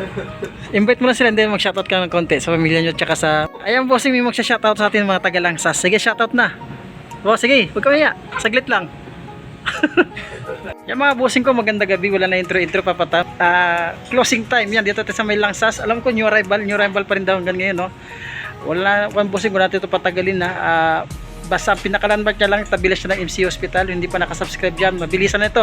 Invite mo na sila and then mag-shoutout ka ng konti sa pamilya nyo tsaka sa... Ayan bossing, may mag-shoutout sa atin mga taga-langsas. Sige, shoutout na. O, sige, huwag ka maya. Saglit lang. Yan mga bossing ko, maganda gabi. Wala na intro-intro papatap. Ah, closing time. Yan, dito sa may langsas. Alam ko, new arrival. New arrival pa rin daw hanggang ngayon, no? Wala, one bossing ko natin ito patagalin na. Ah, basta ang pinakalandmark niya lang, tabi lang siya ng MC Hospital. Hindi pa nakasubscribe dyan. Mabilisan na ito.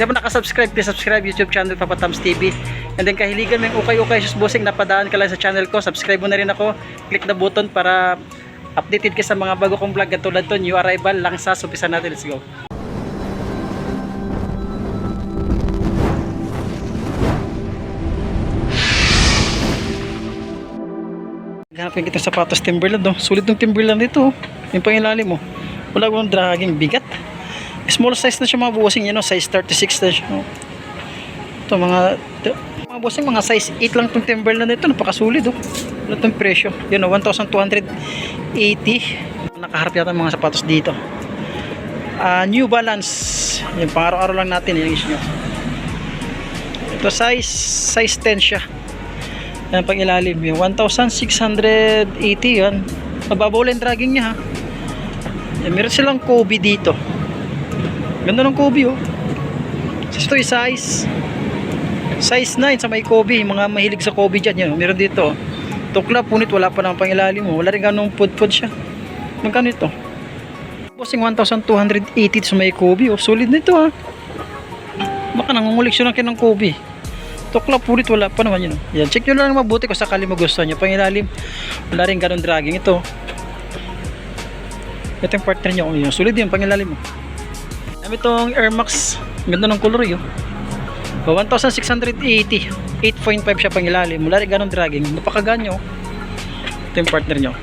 Hindi pa nakasubscribe, please subscribe YouTube channel Papa Tams TV. And then kahiligan mo yung ukay-ukay sus bossing, napadaan ka lang sa channel ko. Subscribe mo na rin ako. Click the button para updated ka sa mga bago kong vlog katulad to, new arrival lang sa umpisa natin. Let's go. Hanapin kita sapatos Timberland oh. Sulit ng Timberland ito oh. Yung pangilalim mo. Wala akong dragging bigat. Small size na siya mga bossing yan oh. Size 36 na siya. Oh. Ito mga ito, mga bossing mga size 8 lang tong Timberland ito. Napakasulit oh. Wala itong presyo. Yun oh. 1,280. Nakaharap yata mga sapatos dito. Ah, New Balance. Yung pang araw-araw lang natin yung nyo. Ito size size 10 siya. Yan pang ilalim yung 1,680 yan. Mababaw lang dragging niya ha. Yan, meron silang Kobe dito. Ganda ng Kobe oh. Ito yung size size 9 sa may Kobe. Mga mahilig sa Kobe dyan. Yan, oh. meron dito. oh. Tukla, punit, wala pa naman pang ilalim mo. Wala rin ganong pud-pud siya. Magkano ito? Bossing 1,280 sa may Kobe. Oh, solid nito ha. Baka nangunguleksyon lang kayo ng Kobe. Tukla pulit wala pa naman yun. oh. Yan, check nyo lang mabuti kung sakali magustuhan nyo. Pangilalim, wala rin ganun dragging. Ito, ito yung partner nyo. Yung sulit yun, pangilalim mo. Kami itong Air Max. Ganda ng color yun. Oh, 1,680. 8.5 siya pangilalim. Wala rin ganun dragging. Napakaganyo. Ito yung partner nyo.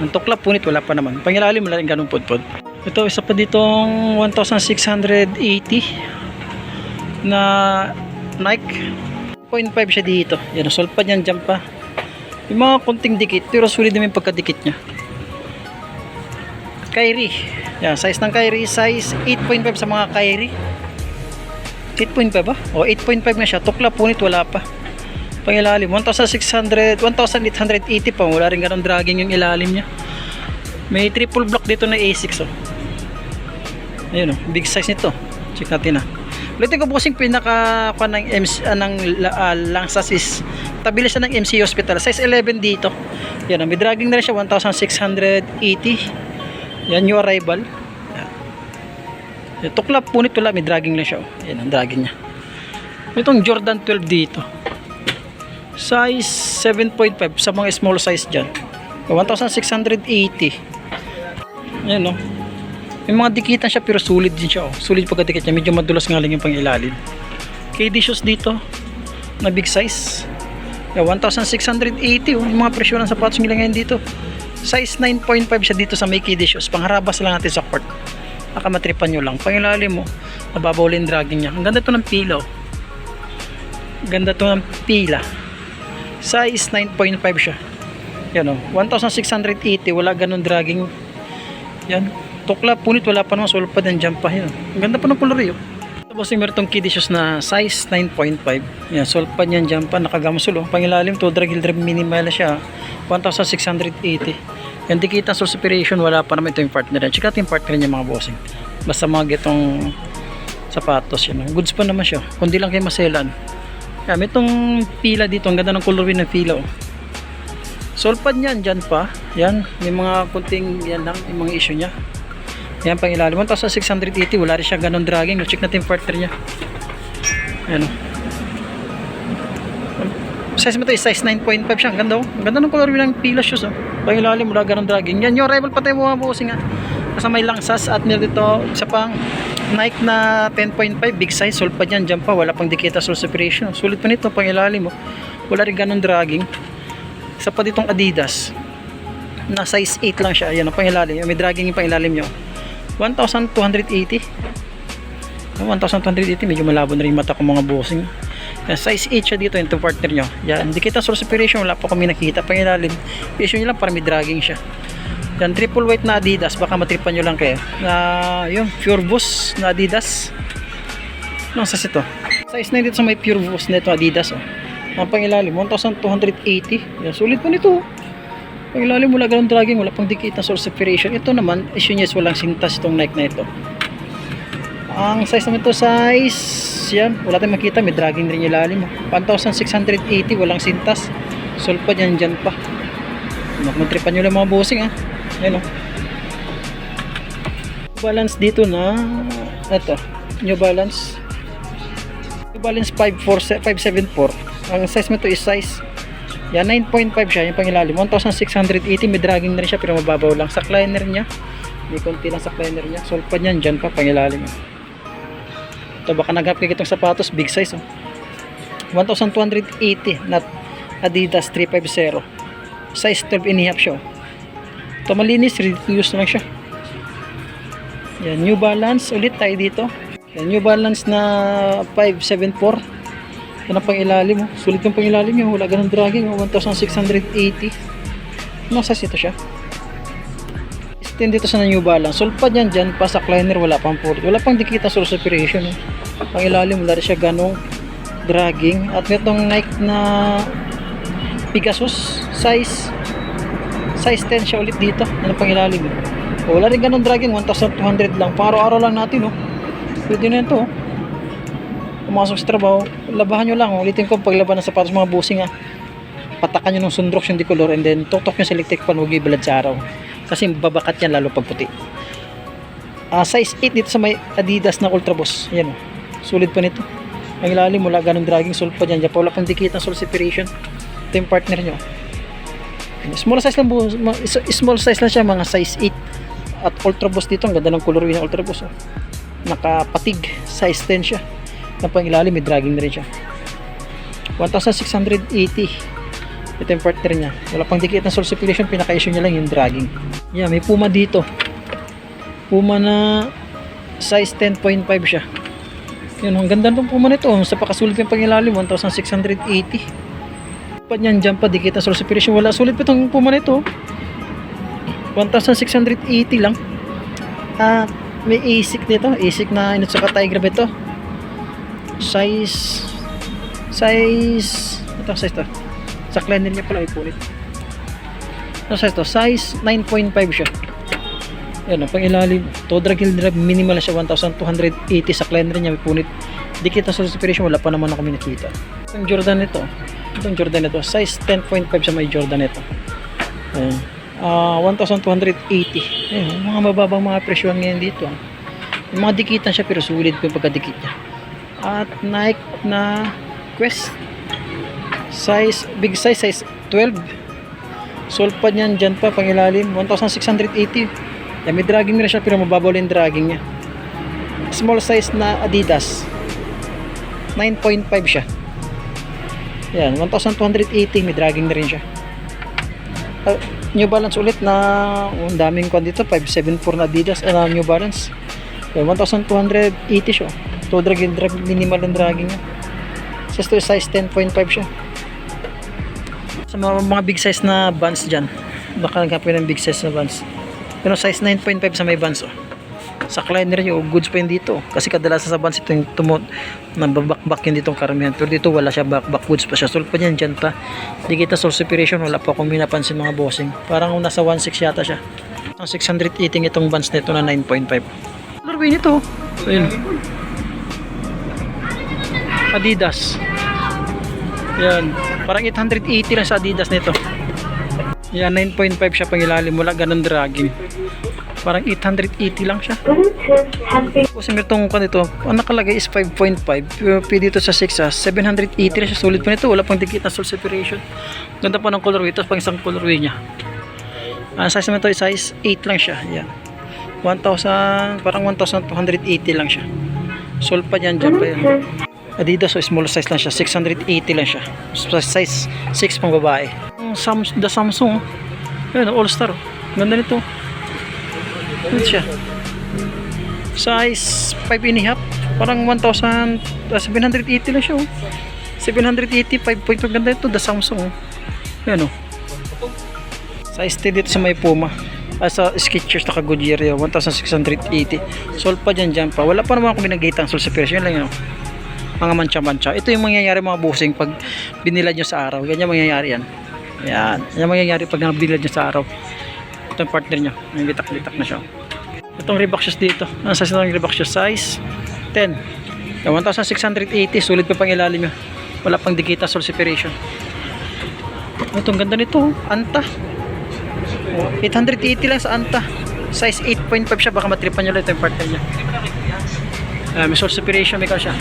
Ang tukla punit wala pa naman. Pangilalim wala rin ganun pudpud. Ito isa pa ditong 1,680 na Nike 0.5 siya dito yan solid pa niyan dyan pa yung mga konting dikit pero sulit naman yung pagkadikit nya Kyrie yan size ng Kyrie size 8.5 sa mga Kyrie 8.5 ba? o 8.5 na siya. Tukla punit wala pa. Pangilalim 1,600 1,880 pa. Wala rin ganun dragging yung ilalim nya may triple block dito na A6 oh. Ayun oh. Big size nito. Check natin ah. Ulitin ko busing pinaka pa ng MC ah, ng uh, Langsas is tabi siya ng MC Hospital. Size 11 dito. Yan, ah, may dragging na rin siya 1,680. Yan yung arrival. Yan. Tuklap punit wala, may dragging lang siya. oh. Yan ang dragging niya. Itong Jordan 12 dito. Size 7.5 sa mga small size dyan. 1,680. Yan no. May mga dikitan siya pero sulit din siya. Oh. Sulit pagkadikit niya. Medyo madulas nga lang yung pangilalim. KD shoes dito. Na big size. Yeah, 1,680. Oh. Yung mga presyo ng sapatos nila ngayon dito. Size 9.5 siya dito sa may KD shoes. Pangharabas lang natin sa court. Baka matripan nyo lang. Pangilalim mo. Oh. Yung dragging niya. Ang ganda to ng pila. Oh. Ganda to ng pila. Size 9.5 siya. Yan oh. 1,680. Wala ganun dragging. Yan tukla punit wala pa naman sulpad ng jump pa yun ang ganda pa ng color yun tapos yung meron shoes na size 9.5 yan sulpad yan jump pa nakagamusul oh pangilalim to drag heel drive minimal siya 1680 yan dikita sa separation wala pa naman ito yung partner yan check natin yung partner niya mga bossing basta mga getong sapatos yan goods pa naman siya kundi lang kayo maselan yan may itong pila dito ang ganda ng color ng pila oh Solpad niyan, dyan pa. Yan, may mga kunting yan lang, yung mga issue niya. Yan pang ilalim. 1,680. Wala rin siya ganun dragging. Check natin yung partner niya. Ayan o. Size mo to is size 9.5 siya. Ang ganda o. Ang ganda ng color ng pila shoes o. Pang ilalim. Wala ganun dragging. Yan yung rival patay mo mga bossing ha. Kasi may langsas at meron dito isa pang Nike na 10.5 big size. Solid pa dyan. Pa. Wala pang dikita soul separation. Sulit pa nito. Pang ilalim o. Wala rin ganun dragging. Isa pa ditong Adidas. Na size 8 lang siya. Ayan o. Pang ilalim. May dragging yung pang ilalim nyo. 1,280 1,280 medyo malabo na rin mata ko mga bossing size 8 siya dito yung partner nyo yan, hindi kita source separation wala pa kami nakita pang ilalim issue nyo lang para may dragging siya yan, triple white na adidas baka matripan nyo lang kayo na yung pure boost na adidas anong size ito? Size 9 dito sa may Pure Boost nito Adidas oh. Ang pangilalim 1,280. Yan, sulit po nito. Pangilalim wala ganun dragging, wala pang dikit na source separation. Ito naman, issue niya is walang sintas itong Nike na ito. Ang size naman ito size yan, wala tayong makita, may dragging rin ilalim. oh. 1,680, walang sintas. Sulpad yan dyan pa. Magmatripan nyo lang mga bossing ha. Ayan o. Balance dito na ito, New Balance. New Balance 54 574. Ang size mo ito is size yan 9.5 siya, yung pangilalim. 1,680 may dragging rin siya pero mababaw lang sa liner niya. May konti lang sa liner niya. Sulpad niyan dyan pa pangilalim. Ito baka naghanap kayo itong sapatos, big size oh. 1,280 not Adidas 350. Size 12 and a half siya. oh. Ito malinis, use na lang siya. Yan, New Balance ulit tayo dito. Yan, New Balance na 574. Yan ang pang ilalim oh. Sulit yung pang ilalim yun. Wala ganun dragging oh. 1,680. Ano size ito siya? Stand dito sa New Balance. Sulpad yan dyan. Pa sa liner wala pang port. Wala pang dikita source separation. Oh. Pang ilalim wala siya ganong dragging. At itong Nike na Pegasus size size 10 siya ulit dito. Ano pang ilalim? Oh, wala rin ganong dragging. 1,200 lang. Pang araw-araw lang natin. Oh. Pwede na ito. Oh pumasok sa trabaho, labahan nyo lang. Ulitin ko, paglaban ng sapatos mga busing ah. Patakan nyo ng sundrox yung decolor and then tuktok nyo sa electric fan, huwag ibalad sa araw. Kasi babakat yan lalo pag puti. Ah, size 8 dito sa may Adidas na Ultra Boss. Yan oh. Sulit pa nito. Ang ilalim mula ganun dragging solid pa dyan. Diyan pa wala pang dikit ng soul separation. Ito yung partner nyo. Small size lang small size lang siya mga size 8 at Ultra Boss dito ang ganda ng colorway ng Ultra Boss oh. nakapatig size 10 siya na pang ilalim may dragging na rin siya 1680 ito yung partner niya wala pang dikit ng soul separation pinaka-issue niya lang yung dragging yeah may puma dito puma na size 10.5 siya yun ang ganda ng puma nito. Sa pakasulit yung pang ilalim 1680 pa niyan dyan pa dikit ng soul separation wala sulit pa itong puma nito. 1680 lang. Ah may ASIC dito ASIC na inut sa Tiger ba ito? Size size ito size to sa liner niya pala ipunit. Ito size to size 9.5 siya yan ang pang ilalim to drag heel drag minimal na siya 1280 sa liner niya. Ipunit dikit na sa separation wala pa naman ako nakita itong Jordan ito itong Jordan ito size 10.5 sa may Jordan ito ayan. Ah 1280 ayan mga mababang mga presyo ngayon dito ah. yung mga dikitan siya pero sulit po yung pagkadikit niya. At Nike na Quest. Size big size size 12 sulpad niyan dyan pa pangilalim. 1680 yan may dragging na siya pero mababaw yung dragging niya. Small size na Adidas. 9.5 siya. Yan 1280 may dragging na rin siya. Uh, New Balance ulit na oh, ang daming kwan dito 574 na Adidas uh, New Balance. Yan, 1280 siya to drag and drag minimal ang dragging niya. Sa to size 10.5 siya. Sa mga, mga big size na bands dyan baka nagkapin ng big size na bands pero size 9.5 sa may bands oh. sa liner nyo goods pa yun dito. Kasi kadalasan sa bands ito yung tumot nababakbak yun ditong karamihan. Pero dito wala siya backback goods pa siya. Sulp pa yan dyan pa. Di kita source separation wala pa akong minapansin mga bossing. Parang nasa 1.6 yata siya. Ang 680 itong bands nito na 9.5 colorway nito. Ayun Adidas. Yan. Parang 880 lang sa Adidas nito. Yan, 9.5 siya pangilalim. Wala ganun dragging. Parang 880 lang siya. Kasi meron ko nito, ang nakalagay is 5.5. Pero pwede dito sa 6 ah, 780 lang siya. Solid pa nito. Wala pang dikit na soul separation. Ganda pa ng colorway. Ito pang isang colorway niya. Ang size naman ito size 8 lang siya. Yan. 1,000, parang 1,280 lang siya. Sol pa dyan, dyan pa yan. Adidas so small size lang siya 680 lang siya size 6 pang babae Yung Sam the Samsung yun all star ganda nito yun siya size 5 and a half parang 1,000 ah, 780 lang siya oh. 780 5.5 ganda ito the Samsung oh. yan oh size 10 dito sa may Puma ah, sa Skechers naka Goodyear yun 1,680 sol pa dyan dyan pa wala pa naman ako binagay ang sol sa presyo lang yun oh. mga mancha-mancha. Ito yung mangyayari mga busing pag binilad nyo sa araw. Ganyan mangyayari yan. Yan. Yan mangyayari pag binilad nyo sa araw. Ito yung partner nyo. Yung litak-litak na siya. Itong Reebok dito. Ano size ng Reebok? Size 10. Yung 1,680. Sulit pa pang ilalim nyo. Wala pang dikita soul separation. Ito, ang ganda nito. oh. Anta. Oh, 880 lang sa Anta. Size 8.5 siya. Baka matripan nyo lang ito yung partner niya. Uh, may soul separation, may ka siya.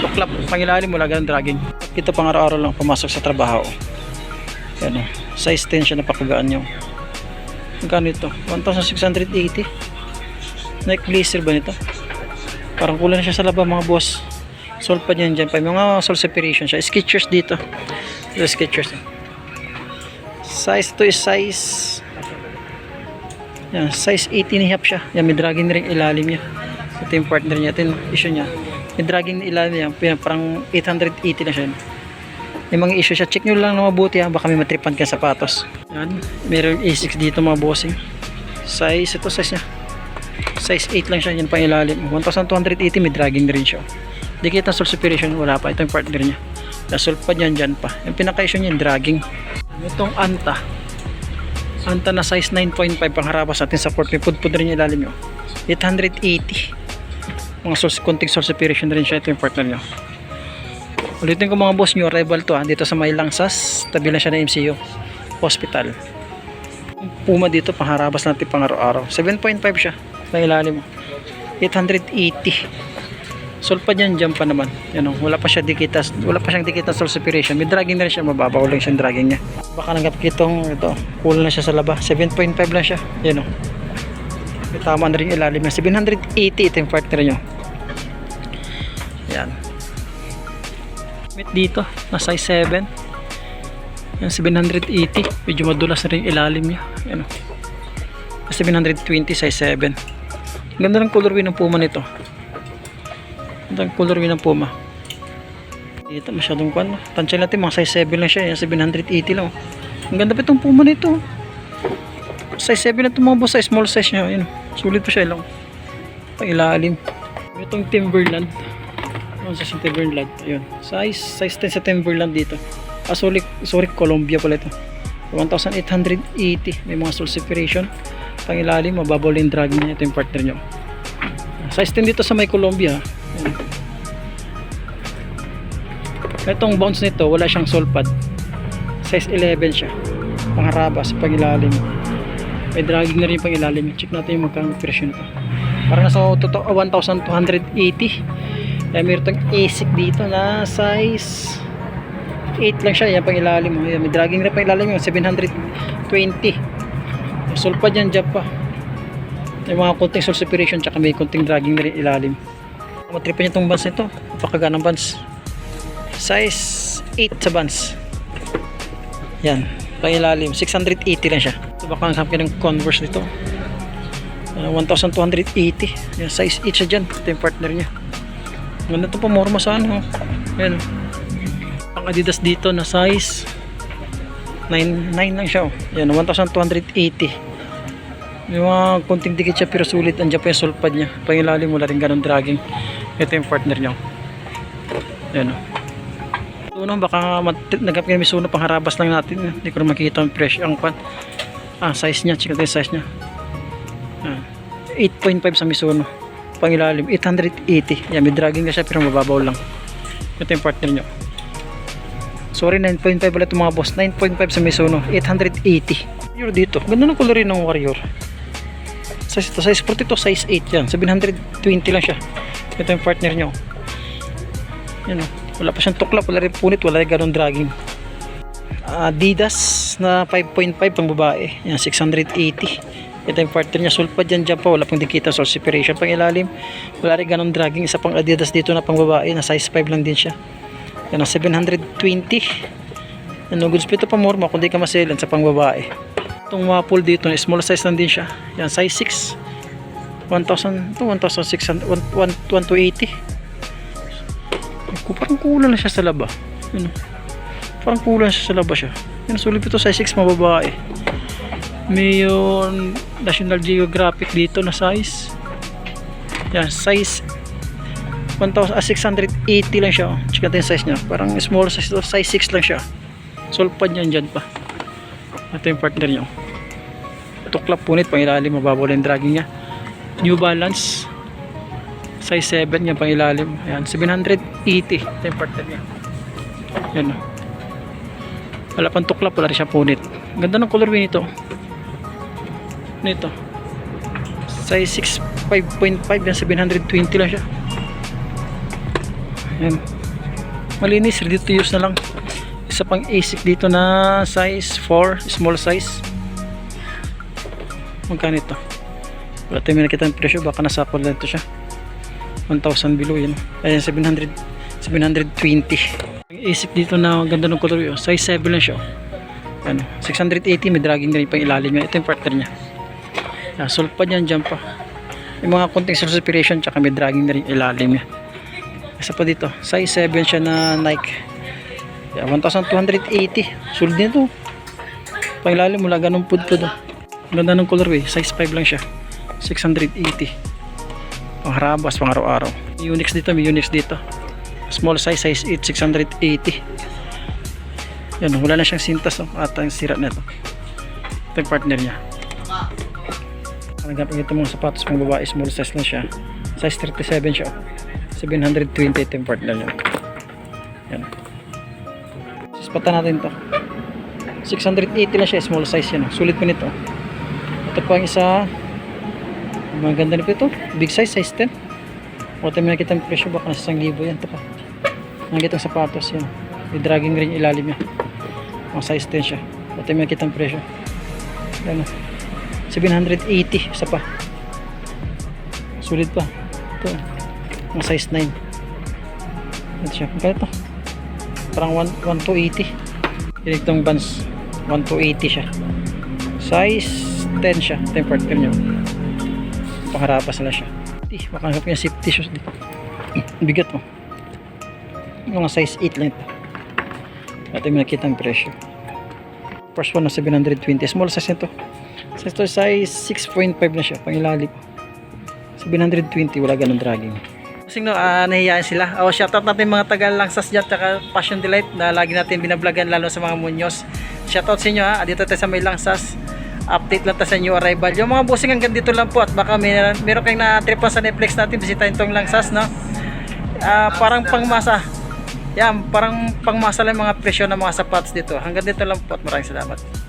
Tuklap, pangilalim mo, lagang dragging. Ito pang araw-araw lang pumasok sa trabaho. Yan oh. Size 10 siya, napakagaan nyo. Magkano ito? 1,680. Nike Glacier ba nito? Parang kulang na siya sa laba mga boss. Sol pa niyan dyan pa. Mga soul separation siya. Skechers dito. Ito Skechers. Size to is size yan, size 18 ni half siya. Yan, may dragging ring ilalim niya. Ito yung partner niya. Ito yung issue niya. May dragging ilalim niya. Parang 880 na siya. May mga issue siya. Check nyo lang na mabuti ha. Baka may matripan ka sapatos. Yan. Meron A6 dito mga bossing. Size, ito size niya. Size 8 lang siya. Yan pang ilalim. 1280 may dragging na rin siya. Dikit ang soul separation. Wala pa. Ito yung partner niya. Nasol pa dyan dyan pa. Yung pinaka-issue niya yung dragging. Itong Anta. Anta na size 9.5 pang harabas natin sa port. May pudpud rin yung ilalim nyo. 880. Mga source, konting source separation na rin siya. Ito yung partner nyo. Ulitin ko mga boss nyo, arrival to ha. Dito sa may Langsas, tabi lang siya ng MCU Hospital. Puma dito, pang harabas natin pang araw-araw. 7.5 siya. Sa ilalim mo. 880. Sulpa dyan, dyan pa naman. Yan o, wala pa siya dikitas, wala pa siyang dikitas soul separation. May dragging na siya, mababaw lang siyang dragging niya. Baka nanggap kitong, ito, cool na siya sa laba. 7.5 lang siya. Yan o. May tama na rin ilalim niya. 780 ito yung partner nyo. Yan. Meet dito, na size 7. Yan, 780. Medyo madulas na rin ilalim niya. Yan o. 720 size 7. Ganda ng colorway ng puma nito. Ganda ng colorway ng puma. Dito masyadong kwan. Tansya natin mga size 7 lang siya. Yan, 780 lang. oh. Ang ganda pa itong puma nito. Size 7 na itong mga boss. Small size niya. Yan. Sulit pa siya lang. Pang ilalim. Itong Timberland. Ano sa Timberland? Ayun. Size, size 10 sa Timberland dito. Ah, sorry, sorry, Colombia pala ito. 1,880. May mga soul separation. Pang ilalim, mababaw yung dragging niya. Ito yung partner nyo. Size 10 dito sa may Colombia. Ayan. Itong bounce nito, wala siyang sole pad. Size 11 siya. Pangarabas, pang ilalim. May dragging na rin pang ilalim. Check natin yung magkano presyo nito. Parang nasa totoo 1,280. Kaya meron itong ASIC dito na size 8 lang siya. Yan pang ilalim. Ayan, may dragging na pang ilalim yung 720. Yung sole pad yan dyan pa. May mga konting soul separation tsaka may konting dragging rin ilalim. Matripan niya itong buns nito. Napakagaan ng buns. Size 8 sa buns. Yan. Pangilalim. 680 lang siya. Ito baka ang sabi ng Converse nito. Uh, 1,280. Yan. Size 8 siya dyan. Ito yung partner niya. Ganda ito pamorma sa ano. Yan. Pang Adidas dito na size 9, 9 lang siya. Oh. Yan. 1,280. May mga konting dikit siya pero sulit. Andiyan pa yung sulpad niya. Pangilalim wala rin ganun dragging. Ito yung partner niya. Yan o. Suno, baka nagap kami suno pang harabas lang natin. Hindi ko na makikita ang presyo. Ang kwan. Ah, size niya. Check natin yung size niya. Ah, 8.5 sa Mizuno. Pangilalim. 880. Yan, may dragging na siya pero mababaw lang. Ito yung partner niya. Sorry, 9.5 pala itong mga boss. 9.5 sa Mizuno. 880. Warrior dito. Ganda ng rin ng Warrior. Size ito. Size 42. Size 8 yan. 720 lang siya. Ito yung partner nyo. Yan o. Wala pa siyang tuklap. Wala rin punit. Wala rin ganun dragging. Adidas na 5.5 pang babae. Yan. 680. Ito yung partner niya. Sulpad yan dyan pa. Wala pang dikita. Soul separation pang ilalim. Wala rin ganun dragging. Isa pang Adidas dito na pang babae. Na size 5 lang din siya. Yan o. 720. Ano, goods pa ito pa morma kung di ka maselan sa pangbabae. Itong waffle dito, small size lang din siya. Yan, size 6. 1,000, ito 1,600, 1,280. Parang kulang na siya sa laba. Yan, parang kulang siya sa laba siya. Yan, sulit ito size 6 mababae. May yung National Geographic dito na size. Yan, size 1,000, ah, 680 lang siya. Oh. Check natin yung size niya. Parang small size to. Size 6 lang siya. Sulpad yan dyan pa. Ito yung partner niya. oh. Tuklap punit, pangilalim, mababaw lang dragging niya. New Balance. Size 7 yan, pangilalim. Ayan, 780. Ito yung partner niya. Yan oh. Wala pang tuklap, wala rin siya punit. Ganda ng colorway nito. Nito. Size 6, 5.5 yan, 720 lang siya. Yan. Malinis, ready to use na lang. Isa pang ASIC dito na size 4, small size. Magkano ito? Wala tayo may nakita ng presyo, baka nasakol na ito siya. 1,000 below yan. Ayan, 700, 720. Ang ASIC dito na ganda ng color yun. Size 7 lang siya. Ano, 680 may dragging na rin pang ilalim niya. Ito yung partner niya. Yeah, sulpad yan dyan pa. Yung mga konting suspension tsaka may dragging na rin ilalim niya. Isa pa dito, size 7 siya na Nike. Yeah, 1,280. Sulit nito. Pangilalim mula ganun pud-pud. oh. Ganda ng colorway, size 5 lang siya. 680. Pangharabas, pang araw-araw. May Unix dito, may Unix dito. Small size, size 8, 680. Yan, wala na siyang sintas. Oh. At ang sira na ito. Ito partner niya. Hanap ito mga sapatos pang babae, small size lang siya. Size 37 siya. oh. 720 ito yung partner niya. Yan. Sispatan natin to. 680 lang siya, small size yan. oh. Sulit pa nito. Ito pa ang isa. Maganda nito ito. Big size, size 10. O tayo nakita ang presyo, baka nasa 1,000 yan. Ito pa. Nakita ang sapatos yan. May dragging ring ilalim niya. Mga size 10 siya. O tayo nakita ang presyo. Yan o. 780 isa pa. Sulit pa. Ito. Mga size 9. Ito siya. Magkano ito? Parang 1, 1 to 80. Yan itong bands. 1 to 80 siya. Size 10 siya. Ito yung partner niya. Pangarapas na siya. Eh, makahanap niya safety shoes dito. Bigat mo. Yung mga size 8 lang ito. Yung nakita ang presyo. First one na 720. Small size nito. Size to size 6.5 na siya. Pangilalim. 720. Wala ganun dragging. Kasi no, ah, nahihiyain sila. Oh, shoutout natin mga tagal lang sa Diyat tsaka Passion Delight na lagi natin binablagan lalo sa mga munyos. Shoutout sa inyo ha. Dito tayo sa may langsas. Update lang tayo sa new arrival. Yung mga bossing hanggang dito lang po at baka may, meron kayong na-tripan sa Netflix natin. Bisitahin tong langsas no. Ah, parang pangmasa. Yan, parang pangmasa lang mga presyo ng mga sapatos dito. Hanggang dito lang po at maraming salamat.